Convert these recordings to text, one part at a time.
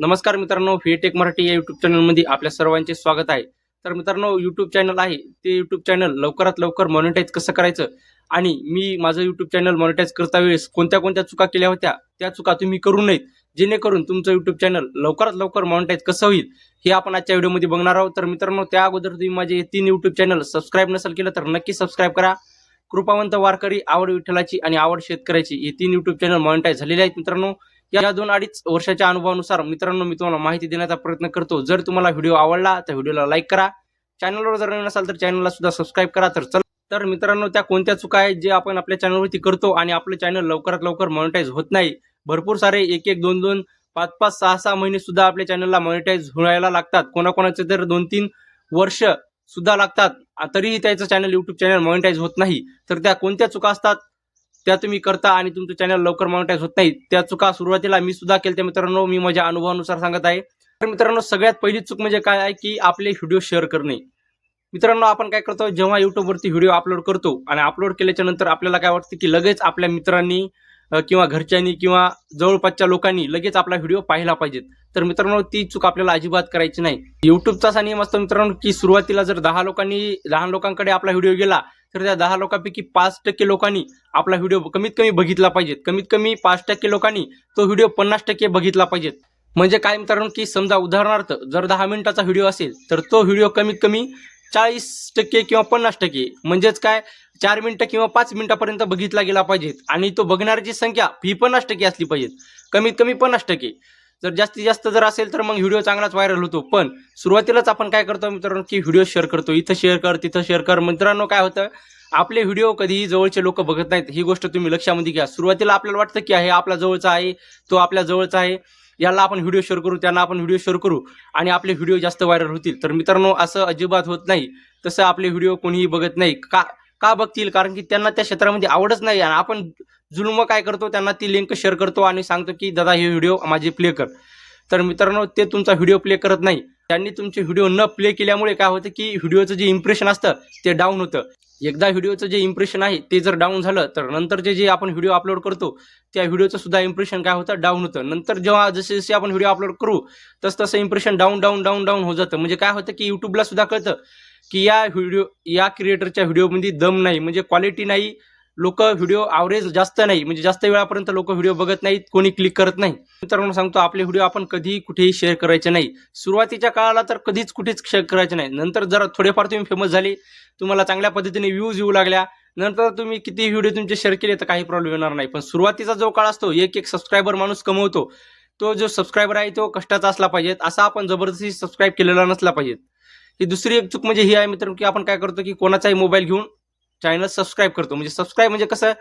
नमस्कार मित्रांनो टेक मराठी या युट्यूब चॅनलमध्ये आपल्या सर्वांचे स्वागत आहे. तर मित्रांनो युट्यूब चॅनल आहे. ते युट्यूब चॅनल लवकरात लवकर मॉनिटाईज कसं करायचं आणि मी माझं युट्यूब चॅनल मॉनिटाईज करता वेळेस कोणत्या कोणत्या चुका केल्या होत्या त्या चुका तुम्ही करू नयेत. जेणेकरून तुमचं युट्यूब चॅनल लवकरात लवकर मॉनिटाईज कसं होईल हे आपण आजच्या व्हिडिओमध्ये बघणार आहोत. तर मित्रांनो त्या अगोदर तुम्ही माझे तीन युट्यूब चॅनल सबस्क्राईब नसेल केलं तर नक्की सबस्क्राईब करा. कृपावंत वारकरी आवड विठ्ठलाची आणि आवड शेतकऱ्याची हे तीन युट्यूब चॅनल मॉनिटाईज झालेले आहेत मित्रांनो. या दोन अडीच वर्षाच्या अनुभवानुसार मित्रांनो मी तुम्हाला माहिती देण्याचा प्रयत्न करतो. जर तुम्हाला व्हिडिओ आवडला तर व्हिडिओला लाईक करा. चॅनलवर जर नवीन असाल तर चॅनलला सुद्धा सबस्क्राईब करा. तर चला. तर मित्रांनो त्या कोणत्या चुका आहेत जे आपण आपल्या चॅनलवरती करतो आणि आपलं चॅनल लवकरात लवकर मॉनिटाईज होत नाही? भरपूर सारे एक एक दोन दोन पाच पाच सहा सहा महिने सुद्धा आपल्या चॅनलला मॉनिटाईज व्हायला लागतात. कोणाकोणाचे तर दोन तीन वर्ष सुद्धा लागतात. तरीही त्याचं चॅनल युट्यूब चॅनल मॉनिटाईज होत नाही. तर त्या कोणत्या चुका असतात? त्या तुम्ही करता आणि तुमचं चॅनल लवकर मॉनिटाईज होत नाही. त्या चुका सुरुवातीला मी सुद्धा केल्या मित्रांनो. मी माझ्या अनुभवानुसार सांगत आहे. तर मित्रांनो सगळ्यात पहिली चूक म्हणजे काय आहे की आपले व्हिडिओ शेअर करणे. मित्रांनो आपण काय करतो? जेव्हा युट्यूबवरती व्हिडिओ अपलोड करतो आणि अपलोड केल्याच्यानंतर आपल्याला काय वाटतं की लगेच आपल्या मित्रांनी किंवा घरच्यांनी किंवा जवळपासच्या लोकांनी लगेच आपला व्हिडिओ पाहिला पाहिजेत. तर मित्रांनो ती चूक आपल्याला अजिबात करायची नाही. युट्यूबचा असा नियम असतो मित्रांनो की सुरुवातीला जर दहा लोकांनी लहान लोकांकडे आपला व्हिडिओ गेला तर त्या दहा लोकांपैकी पाच टक्के लोकांनी आपला व्हिडिओ कमीत कमी बघितला पाहिजेत. कमीत कमी पाच टक्के लोकांनी तो व्हिडिओ पन्नास टक्के बघितला पाहिजेत. म्हणजे काय मित्रांनो की समजा उदाहरणार्थ जर दहा मिनिटाचा व्हिडिओ असेल तर तो व्हिडिओ कमीत कमी चाळीस टक्के किंवा पन्नास टक्के. म्हणजेच काय? चार मिनटं किंवा पाच मिनिटापर्यंत बघितला गेला पाहिजेत. आणि तो बघणाऱ्याची संख्या ही पन्नास टक्के असली पाहिजेत. कमीत कमी पन्नास टक्के. जर जास्तीत जास्त जर असेल तर मग व्हिडिओ चांगलाच व्हायरल होतो. पण सुरुवातीलाच आपण काय करतो मित्रांनो की व्हिडिओ शेअर करतो. इथं शेअर कर तिथं शेअर कर. मित्रांनो काय होतं? आपले व्हिडिओ कधीही जवळचे लोक बघत नाहीत. ही गोष्ट तुम्ही लक्षामध्ये घ्या. सुरुवातीला आपल्याला वाटतं की हे आपला जवळचा आहे तो आपल्या जवळचा आहे. याला आपण व्हिडिओ शेअर करू त्यांना आपण व्हिडिओ शेअर करू आणि आपले व्हिडिओ जास्त व्हायरल होतील. तर मित्रांनो असं अजिबात होत नाही. तसं आपले व्हिडिओ कोणीही बघत नाही. का का बघतील? कारण की त्यांना त्या क्षेत्रामध्ये आवडच नाही. आणि आपण जुलम काय करतो त्यांना ती लिंक शेअर करतो आणि सांगतो की दादा हे व्हिडिओ माझे प्ले कर. तर मित्रांनो ते तुमचा व्हिडिओ प्ले करत नाही. त्यांनी तुमचे व्हिडिओ न प्ले केल्यामुळे काय होतं की व्हिडिओचं जे इम्प्रेशन असतं ते डाऊन होतं. एकदा व्हिडिओचं जे इम्प्रेशन आहे ते जर डाऊन झालं तर नंतरचे जे आपण व्हिडिओ अपलोड करतो त्या व्हिडिओचं सुद्धा इम्प्रेशन काय होतं? डाऊन होतं. नंतर जेव्हा जसे जसे आपण व्हिडिओ अपलोड करू तस तसं impression down down down down हो जातं. म्हणजे काय होतं की युट्यूबला सुद्धा कळतं की या व्हिडिओ या क्रिएटरच्या व्हिडिओमध्ये दम नाही. म्हणजे क्वालिटी नाही लोक व्हिडिओ आवरेज जास्त नाही. म्हणजे जास्त वेळापर्यंत लोक व्हिडिओ बघत नाहीत कोणी क्लिक करत नाही. मित्रांनो सांगतो आपले व्हिडिओ आपण कधीही कुठेही शेअर करायचे नाही. सुरुवातीच्या काळाला तर कधीच कुठेच शेअर करायचे नाही. नंतर जरा थोडेफार तुम्ही फेमस झाले तुम्हाला चांगल्या पद्धतीने व्ह्यूज येऊ लागल्या नंतर तुम्ही किती व्हिडिओ तुमचे शेअर केले तर काही प्रॉब्लेम येणार नाही. पण सुरुवातीचा जो काळ असतो एक एक सबस्क्रायबर माणूस कमवतो तो जो सबस्क्रायबर आहे तो कष्टाचा असला पाहिजे असा आपण जबरदस्ती सबस्क्राईब केलेला नसला पाहिजे ही दुसरी एक चूक म्हणजे ही आहे मित्रांनो की आपण काय करतो की कोणाचाही मोबाईल घेऊन चॅनल सबस्क्राईब करतो. म्हणजे सबस्क्राईब म्हणजे कसं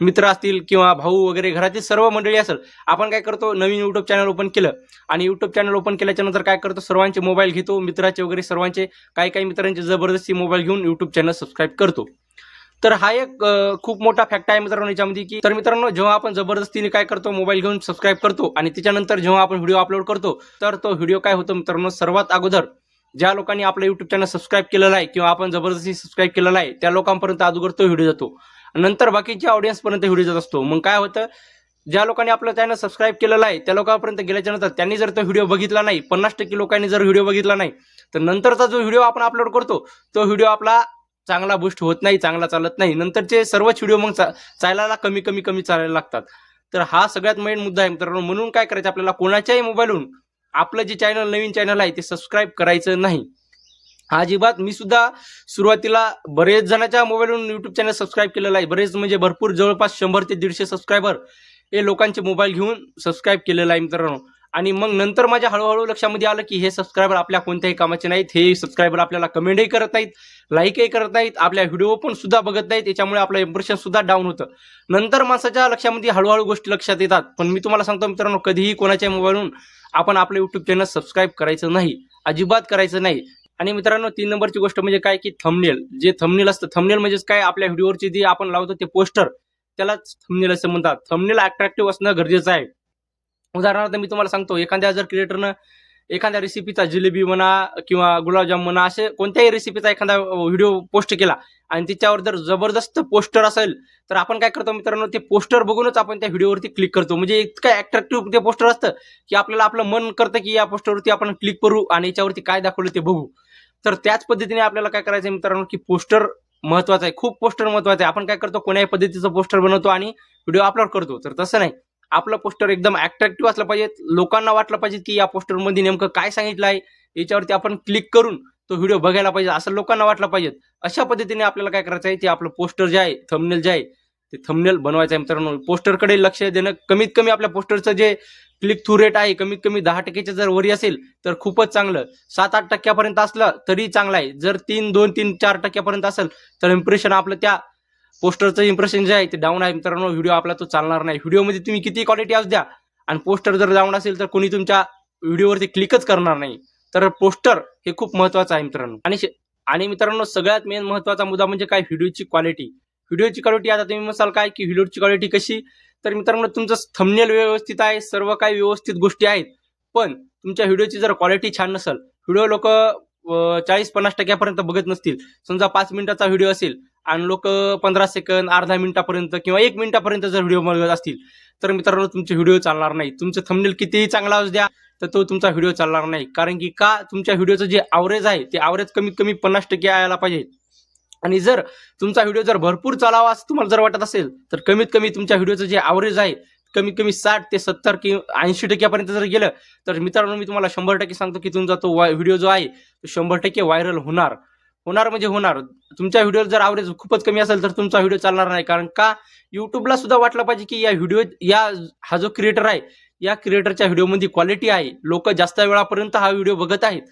मित्र असतील किंवा भाऊ वगैरे घरातील सर्व मंडळी असेल आपण काय करतो नवीन युट्यूब चॅनल ओपन केलं आणि युट्यूब चॅनल ओपन केल्याच्यानंतर काय करतो सर्वांचे मोबाईल घेतो मित्राचे वगैरे सर्वांचे काही काही मित्रांचे जबरदस्ती मोबाईल घेऊन युट्यूब चॅनल सबस्क्राईब करतो. तर हा एक खूप मोठा फॅक्ट आहे मित्रांनो याच्यामध्ये की तर मित्रांनो जेव्हा आपण जबरदस्तीने काय करतो मोबाईल घेऊन सबस्क्राईब करतो आणि त्याच्यानंतर जेव्हा आपण व्हिडिओ अपलोड करतो तर तो व्हिडिओ काय होतो मित्रांनो सर्वात अगोदर ज्या लोकांनी आपलं युट्यूब चॅनल सबस्क्राईब केलेलं आहे किंवा आपण जबरदस्ती सबस्क्राईब केलेला आहे त्या लोकांपर्यंत अगोदर तो व्हिडिओ जातो. नंतर बाकीच्या ऑडियन्सपर्यंत व्हिडिओ जात असतो. मग काय होतं? ज्या लोकांनी आपलं चॅनल सबस्क्राईब केलेलं आहे त्या लोकांपर्यंत गेल्याच्यानंतर त्यांनी जर तो व्हिडिओ बघितला नाही पन्नास टक्के लोकांनी जर व्हिडिओ बघितला नाही तर नंतरचा जो व्हिडिओ आपण अपलोड करतो तो व्हिडिओ आपला चांगला बुस्ट होत नाही चांगला चालत नाही. नंतरचे सर्वच व्हिडिओ मग चा- चालायला कमी कमी कमी चालायला लागतात. तर हा सगळ्यात मेन मुद्दा आहे मित्रांनो. म्हणून काय करायचं? आपल्याला कोणाच्याही मोबाईलहून आपलं जे चॅनल नवीन चॅनल आहे ते सबस्क्राईब करायचं नाही. अजिबात मी सुद्धा सुरुवातीला बरेच जणांच्या मोबाईलवरून युट्यूब चॅनल सबस्क्राईब केलेलं आहे. बरेच म्हणजे भरपूर जवळपास शंभर ते दीडशे सबस्क्रायबर हे लोकांचे मोबाईल घेऊन सबस्क्राईब केलेलं आहे मित्रांनो. आणि मग नंतर माझ्या हळूहळू लक्षामध्ये आलं की हे सबस्क्रायबर आपल्या कोणत्याही कामाचे नाहीत. हे सबस्क्रायबर आपल्याला कमेंटही करत नाहीत लाईकही करत नाहीत. आपल्या व्हिडिओ पण सुद्धा बघत नाहीत. त्याच्यामुळे आपलं इम्प्रेशन सुद्धा डाऊन होतं. नंतर माणसाच्या लक्षामध्ये हळूहळू गोष्टी लक्षात येतात. पण मी तुम्हाला सांगतो मित्रांनो कधीही कोणाच्या मोबाईलवरून आपण आपलं युट्यूब चॅनल सबस्क्राईब करायचं नाही अजिबात करायचं नाही. आणि मित्रांनो तीन नंबरची गोष्ट म्हणजे काय की थमनेल जे थमनेल असतं थमनेल म्हणजेच काय? आपल्या व्हिडिओवरची जे आपण लावतो ते पोस्टर त्यालाच थमनेल असं म्हणतात. थमनेल अट्रॅक्टिव्ह असणं गरजेचं आहे. उदाहरणार्थ मी तुम्हाला सांगतो एखाद्या जर क्रिएटरनं एखाद्या रेसिपीचा जिलेबी म्हणा किंवा गुलाबजाम म्हणा असे कोणत्याही रेसिपीचा एखादा व्हिडिओ पोस्ट केला आणि तिच्यावर जर जबरदस्त पोस्टर असेल तर आपण काय करतो मित्रांनो ते पोस्टर बघूनच आपण त्या व्हिडिओवरती क्लिक करतो. म्हणजे इतकं अट्रॅक्टिव्ह ते पोस्टर असतं की आपल्याला आपलं मन करतं की या पोस्टरवरती आपण क्लिक करू आणि याच्यावरती काय दाखवलं ते बघू. तर त्याच पद्धतीने आपल्याला काय करायचं आहे मित्रांनो की पोस्टर महत्वाचं आहे. खूप पोस्टर महत्वाचं आहे. आपण काय करतो कोण्याही पद्धतीचं पोस्टर बनवतो आणि व्हिडिओ अपलोड करतो. तर तसं नाही. आपलं पोस्टर एकदम अट्रॅक्टिव्ह असलं पाहिजे लोकांना वाटलं पाहिजे की या पोस्टरमध्ये नेमकं काय सांगितलं आहे याच्यावरती आपण क्लिक करून तो व्हिडिओ बघायला पाहिजे असं लोकांना वाटलं पाहिजे अशा पद्धतीने आपल्याला काय करायचं आहे ते आपलं पोस्टर जे आहे थंबनेल जे आहे ते थंबनेल बनवायचं आहे मित्रांनो. पोस्टरकडे लक्ष देणं कमीत कमी आपल्या पोस्टरचं जे क्लिक थ्रू रेट आहे कमीत कमी दहा टक्क्याच्या जर वरी असेल तर खूपच चांगलं. सात आठ टक्क्यापर्यंत असलं तरी चांगलं आहे. जर तीन दोन तीन चार टक्क्यापर्यंत असेल तर इम्प्रेशन आपलं त्या पोस्टरचं इम्प्रेशन जे आहे ते डाऊन आहे मित्रांनो. व्हिडिओ आपला तो चालणार नाही. व्हिडिओमध्ये तुम्ही किती क्वालिटी असू द्या. आणि पोस्टर जर डाऊन असेल तर कोणी तुमच्या व्हिडिओवरती क्लिकच करणार नाही. तर पोस्टर हे खूप महत्वाचं आहे मित्रांनो. आणि आणि मित्रांनो सगळ्यात मेन महत्त्वाचा मुद्दा म्हणजे काय? व्हिडिओची क्वालिटी व्हिडिओची क्वालिटी आता तुम्ही म्हणाल काय की व्हिडिओची क्वालिटी कशी? तर मित्रांनो तुमचं थंबनेल व्यवस्थित आहे. सर्व काही व्यवस्थित गोष्टी आहेत. पण तुमच्या व्हिडिओची जर क्वालिटी छान नसेल व्हिडिओ लोक चाळीस पन्नास टक्क्यापर्यंत बघत नसतील. समजा पाच मिनिटाचा व्हिडिओ असेल आणि लोक पंधरा सेकंद अर्धा मिनिटापर्यंत किंवा एक मिनिटापर्यंत जर व्हिडिओ बघत असतील तर मित्रांनो तुमचे व्हिडिओ चालणार नाही. तुमचं थंबनेल कितीही चांगला असू द्या तर तो तुमचा व्हिडिओ चालणार नाही. कारण की का तुमच्या व्हिडिओचं जे आवरेज आहे ते आवरेज कमीत कमी पन्नास टक्के यायला पाहिजे. आणि जर तुमचा व्हिडिओ जर भरपूर चालावा असं तुम्हाला जर वाटत असेल तर कमीत कमी तुमच्या व्हिडिओचं जे आवरेज आहे कमीत कमी साठ ते सत्तर किंवा ऐंशी टक्क्यापर्यंत जर गेलं तर मित्रांनो मी तुम्हाला शंभर टक्के सांगतो की तुमचा तो व्हिडिओ जो आहे तो शंभर टक्के व्हायरल होणार. होणार म्हणजे होणार. तुमच्या व्हिडिओ जर ॲव्हरेज खूपच कमी असेल तर तुमचा व्हिडिओ चालणार नाही. कारण का? युट्यूबला सुद्धा वाटलं पाहिजे की या व्हिडिओ या हा जो क्रिएटर आहे या क्रिएटरच्या व्हिडिओमध्ये क्वालिटी आहे. लोक जास्त वेळापर्यंत हा व्हिडिओ बघत आहेत.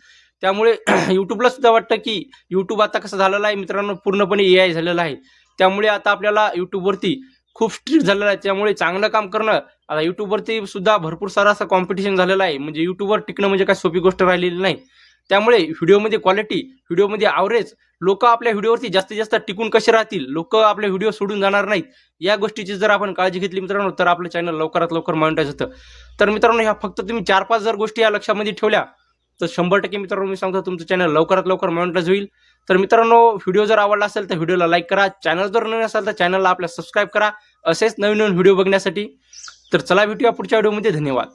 त्यामुळे युट्यूबला सुद्धा वाटतं की युट्यूब आता कसं झालेलं आहे मित्रांनो पूर्णपणे ए आय झालेलं आहे. त्यामुळे आता आपल्याला युट्यूबवरती खूप स्ट्रिक्ट झालेलं आहे. त्यामुळे चांगलं काम करणं आता युट्यूबवरती सुद्धा भरपूर सारं असं कॉम्पिटिशन झालेलं आहे. म्हणजे युट्यूबवर टिकणं म्हणजे काय सोपी गोष्ट राहिलेली नाही. त्यामुळे व्हिडिओमध्ये क्वालिटी व्हिडिओमध्ये आवरेज लोक आपल्या व्हिडिओवरती जास्तीत जास्त टिकून कसे राहतील? लोक आपले व्हिडिओ सोडून जाणार नाहीत. या गोष्टीची जर आपण काळजी घेतली मित्रांनो तर आपलं चॅनल लवकरात लवकर मॉनिटाईज होतं. तर मित्रांनो ह्या फक्त तुम्ही चार पाच जर गोष्टी या लक्षामध्ये ठेवल्या तर शंभर टक्के मित्रांनो मी सांगतो तुमचं चॅनल लवकरात लवकर मॉनिटाईज होईल. तर मित्रांनो व्हिडिओ जर आवडला असेल तर व्हिडिओला लाईक करा. चॅनल जर नवीन असेल तर चॅनलला आपल्या सबस्क्राईब करा. असेच नवीन नवीन व्हिडिओ बघण्यासाठी. तर चला भेटूया पुढच्या व्हिडिओमध्ये धन्यवाद.